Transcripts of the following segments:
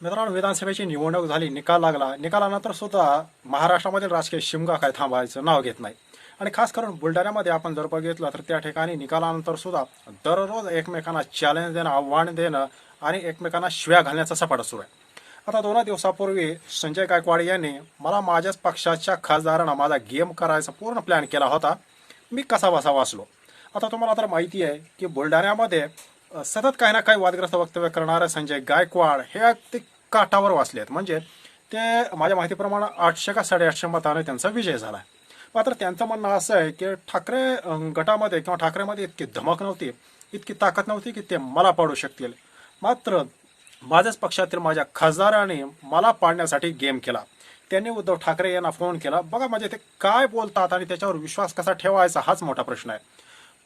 मित्रांनो विधानसभेची निवडणूक झाली निकाल लागला. निकालानंतर सुद्धा महाराष्ट्रामधील राजकीय शिमगा काय थांबायचं नाव घेत नाही. आणि खास करून बुलढाण्यामध्ये आपण जर बघितलं तर त्या ठिकाणी निकालानंतर सुद्धा दररोज एकमेकांना चॅलेंज देणं आव्हान देणं आणि एकमेकांना शिव्या घालण्याचा सपाटा सुरू आहे. आता दोन दिवसापूर्वी संजय गायकवाड यांनी मला माझ्याच पक्षाच्या खासदारांना माझा गेम करायचा पूर्ण प्लॅन केला होता. मी कसा बसा वाचलो? आता तुम्हाला तर माहिती आहे की बुलढाण्यामध्ये सतत काही ना काही वादग्रस्त वक्तव्य करणारे संजय गायकवाड हे अगदी काठावर वाचले आहेत. म्हणजे ते माझ्या माहितीप्रमाणे आठशे का साडेआठशे मताने त्यांचा विजय झाला मात्र त्यांचं म्हणणं असं आहे की ठाकरे गटामध्ये किंवा ठाकरेमध्ये इतकी धमक नव्हती इतकी ताकद नव्हती की ते मला पाडू शकतील. मात्र माझ्याच पक्षातील माझ्या खासदाराने मला पाडण्यासाठी गेम केला. त्यांनी उद्धव ठाकरे यांना फोन केला. बघा म्हणजे ते काय बोलतात आणि त्याच्यावर विश्वास कसा ठेवायचा हाच मोठा प्रश्न आहे.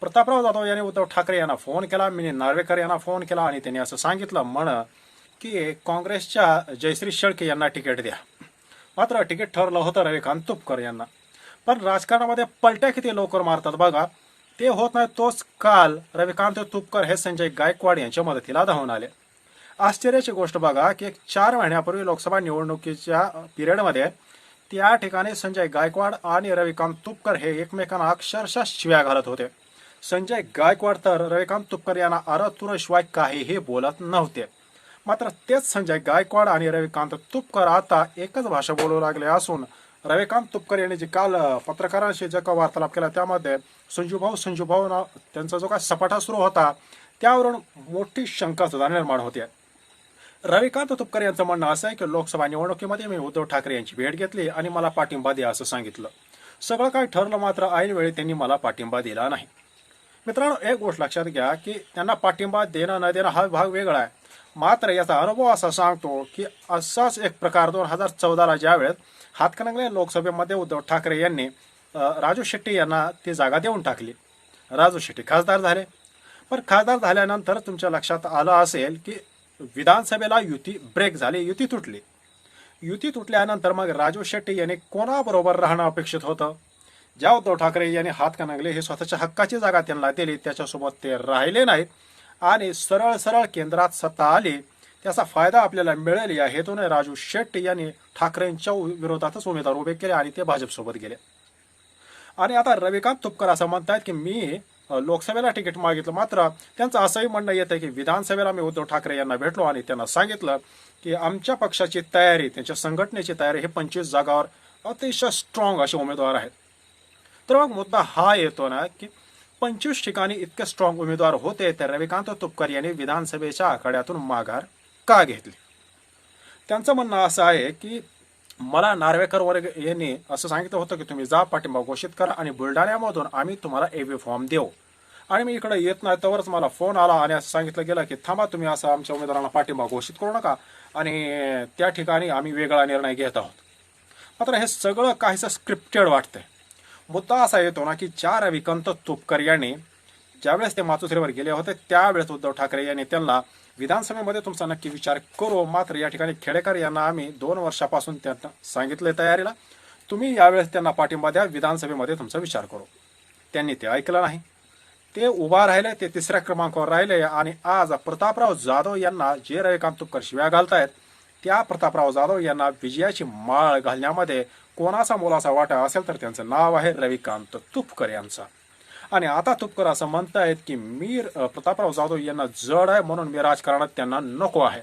प्रतापराव जाधव यांनी उद्धव ठाकरे यांना फोन केला मिनी नार्वेकर यांना फोन केला आणि त्यांनी असं सांगितलं म्हण की काँग्रेसच्या जयश्री शेळके यांना तिकीट द्या. मात्र तिकीट ठरलं होतं रविकांत तुपकर यांना. पण राजकारणामध्ये पलट्या किती लवकर मारतात बघा. ते होत नाही तोच काल रविकांत तुपकर हे संजय गायकवाड यांच्या मदतीला धावून आले. आश्चर्याची गोष्ट बघा की एक चार महिन्यापूर्वी लोकसभा निवडणुकीच्या पिरियडमध्ये त्या ठिकाणी संजय गायकवाड आणि रविकांत तुपकर हे एकमेकांना अक्षरशः शिव्या घालत होते. संजय गायकवाड तर रविकांत तुपकर यांना अरतुरशिवाय काहीही बोलत नव्हते. मात्र तेच संजय गायकवाड आणि रविकांत तुपकर आता एकच भाषा बोलू लागले असून रविकांत तुपकर यांनी जे काल पत्रकारांशी जो का वार्तालाप केला त्यामध्ये संजूभाऊ संजूभाऊ ना त्यांचा जो काय सपाटा सुरू होता त्यावरून मोठी शंका सुद्धा निर्माण होते. रविकांत तुपकर यांचं म्हणणं असं आहे की लोकसभा निवडणुकीमध्ये मी उद्धव ठाकरे यांची भेट घेतली आणि मला पाठिंबा द्या असं सांगितलं. सगळं काय ठरलं मात्र ऐनवेळी त्यांनी मला पाठिंबा दिला नाही. मित्रांनो एक गोष्ट लक्षात घ्या की त्यांना पाठिंबा देणं न देणं हा भाग वेगळा आहे. मात्र याचा अनुभव असा सांगतो की असाच एक प्रकार दोन हजार चौदाला ज्यावेळेस हातकणंगले लोकसभेमध्ये उद्धव ठाकरे यांनी राजू शेट्टी यांना ती जागा देऊन टाकली. राजू शेट्टी खासदार झाले. पण खासदार झाल्यानंतर तुमच्या लक्षात आलं असेल की विधानसभेला युती ब्रेक झाली युती तुटली. युती तुटल्यानंतर मग राजू शेट्टी यांनी कोणाबरोबर राहणं अपेक्षित होतं? ज्या उद्धव ठाकरे यांनी हात हातकणंगले हे स्वतःच्या हक्काची जागा त्यांना दिली त्याच्यासोबत ते राहिले नाहीत. आणि सरळ सरळ केंद्रात सत्ता आली त्याचा फायदा आपल्याला मिळेल या हेतूने राजू शेट्टी यांनी ठाकरेंच्या विरोधातच उमेदवार उभे केले आणि ते भाजपसोबत गेले. आणि आता रविकांत तुपकर असं म्हणतायत की मी लोकसभेला तिकीट मागितलं मात्र त्यांचं असंही म्हणणं येतं की विधानसभेला मी उद्धव ठाकरे यांना भेटलो आणि त्यांना सांगितलं की आमच्या पक्षाची तयारी त्यांच्या संघटनेची तयारी हे पंचवीस जागावर अतिशय स्ट्रॉंग असे उमेदवार आहेत. तर मग मुद्दा हा येतो ना की पंचवीस ठिकाणी इतके स्ट्रॉंग उमेदवार होते तर रविकांत तुपकर यांनी विधानसभेच्या आखाड्यातून माघार का घेतली? त्यांचं म्हणणं असं आहे की मला नार्वेकर वर्ग यांनी असं सांगितलं होतं की तुम्ही जा पाठिंबा घोषित करा आणि बुलढाण्यामधून आम्ही तुम्हाला एव्ही फॉर्म देऊ. आणि मी इकडे येत नाही तवरच मला फोन आला आणि असं सांगितलं गेलं की थांबा तुम्ही असं आमच्या उमेदवारांना पाठिंबा घोषित करू नका आणि त्या ठिकाणी आम्ही वेगळा निर्णय घेत आहोत. मात्र हे सगळं काहीसं स्क्रिप्टेड वाटतंय. मुद्दा असा येतो ना की ज्या रविकांत तुपकर यांनी ज्यावेळेस ते मातोश्रीवर गेले होते त्यावेळेस उद्धव ठाकरे यांनी त्यांना विधानसभेमध्ये तुमचा नक्की विचार करू. मात्र या ठिकाणी खेडेकर यांना आम्ही दोन वर्षापासून त्यांना सांगितले तयारीला. तुम्ही यावेळेस त्यांना पाठिंबा द्या विधानसभेमध्ये तुमचा विचार करू. त्यांनी ते ऐकलं नाही. ते उभा राहिले ते तिसऱ्या क्रमांकावर राहिले आणि आज प्रतापराव जाधव यांना जे रविकांत तुपकर शिव्या घालतायत त्या प्रतापराव जाधव यांना विजयाची माळ घालण्यामध्ये कोणाचा मोलाचा वाटा असेल तर त्यांचं नाव आहे रविकांत तुपकर यांचा. आणि आता तुपकर असं म्हणतायत की मी प्रतापराव जाधव यांना जड आहे म्हणून मी राजकारणात त्यांना नको आहे.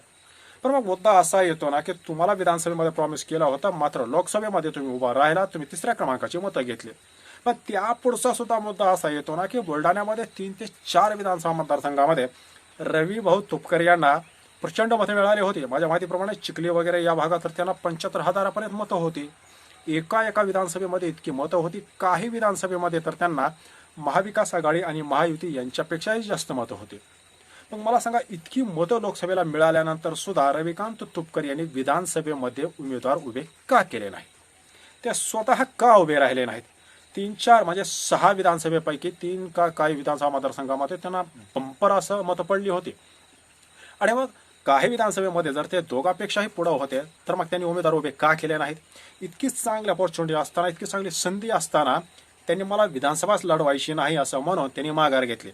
पण मग मुद्दा असा येतो ना की तुम्हाला विधानसभेमध्ये प्रॉमिस केला होता मात्र लोकसभेमध्ये तुम्ही उभा राहिला तुम्ही तिसऱ्या क्रमांकाची मतं घेतली. पण त्या पुढचा सुद्धा मुद्दा असा येतो ना की बुलढाण्यामध्ये तीन ते चार विधानसभा मतदारसंघामध्ये रवी भाऊ तुपकर यांना प्रचंड मतं मिळाली होती. माझ्या माहितीप्रमाणे चिखली वगैरे या भागात तर त्यांना पंच्याहत्तर हजारापर्यंत मतं होती. एका एका विधानसभेमध्ये इतकी मतं होती काही विधानसभेमध्ये तर त्यांना महाविकास आघाडी आणि महायुती यांच्यापेक्षाही जास्त मतं होती. मग मला सांगा इतकी मतं लोकसभेला मिळाल्यानंतर सुद्धा रविकांत तुपकर यांनी विधानसभेमध्ये उमेदवार उभे का केले नाही ते स्वतः का उभे राहिले नाहीत? तीन चार म्हणजे सहा विधानसभेपैकी तीन का काही विधानसभा मतदारसंघामध्ये त्यांना बंपर असं मतं पडली होती. आणि मग काही विधानसभेमध्ये जर ते दोघांपेक्षाही पुढं होते तर मग त्यांनी उमेदवार उभे का केले नाहीत? इतकी चांगली अपॉर्च्युनिटी असताना इतकी चांगली संधी असताना त्यांनी मला विधानसभाच लढवायची नाही असं म्हणून त्यांनी माघार घेतली.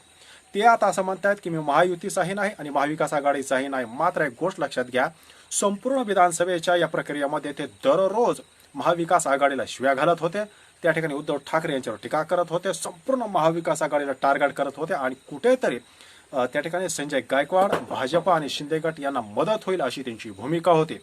ते आता असं म्हणतात की मी महायुतीचाही नाही आणि महाविकास आघाडीचाही नाही. मात्र एक गोष्ट लक्षात घ्या संपूर्ण विधानसभेच्या या प्रक्रियेमध्ये ते दररोज महाविकास आघाडीला शिव्या घालत होते. त्या ठिकाणी उद्धव ठाकरे यांच्यावर टीका करत होते. संपूर्ण महाविकास आघाडीला टार्गेट करत होते आणि कुठेतरी त्या ठिकाणी संजय गायकवाड भाजपा आणि शिंदे गट यांना मदत होईल अशी त्यांची भूमिका होती.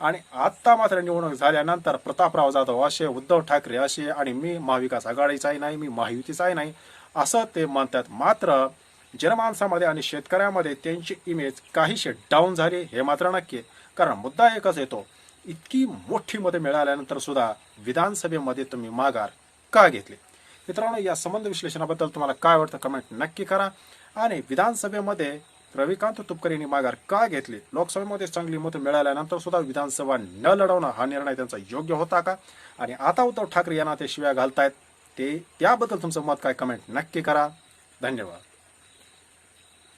आणि आत्ता मात्र निवडणूक झाल्यानंतर प्रतापराव जाधव असे उद्धव ठाकरे असे आणि मी महाविकास आघाडीचाही नाही मी महायुतीचाही नाही असं ते म्हणतात. मात्र जनमानसामध्ये आणि शेतकऱ्यामध्ये त्यांची इमेज काहीशी डाऊन झाली हे मात्र नक्की कारण मुद्दा एकच येतो इतकी मोठी मते मिळाल्यानंतर सुद्धा विधानसभेमध्ये तुम्ही माघार का घेतली? मित्रांनो या संबंध विश्लेषणाबद्दल तुम्हाला काय वाटतं कमेंट नक्की करा. आणि विधानसभेमध्ये रविकांत तुपकर यांनी माघार का घेतली? लोकसभेमध्ये चांगली मतं मिळाल्यानंतर सुद्धा विधानसभा न लढवणं हा निर्णय त्यांचा योग्य होता का? आणि आता उद्धव ठाकरे यांना ते शिव्या घालतायत ते त्याबद्दल तुमचं मत काय? कमेंट नक्की करा. धन्यवाद.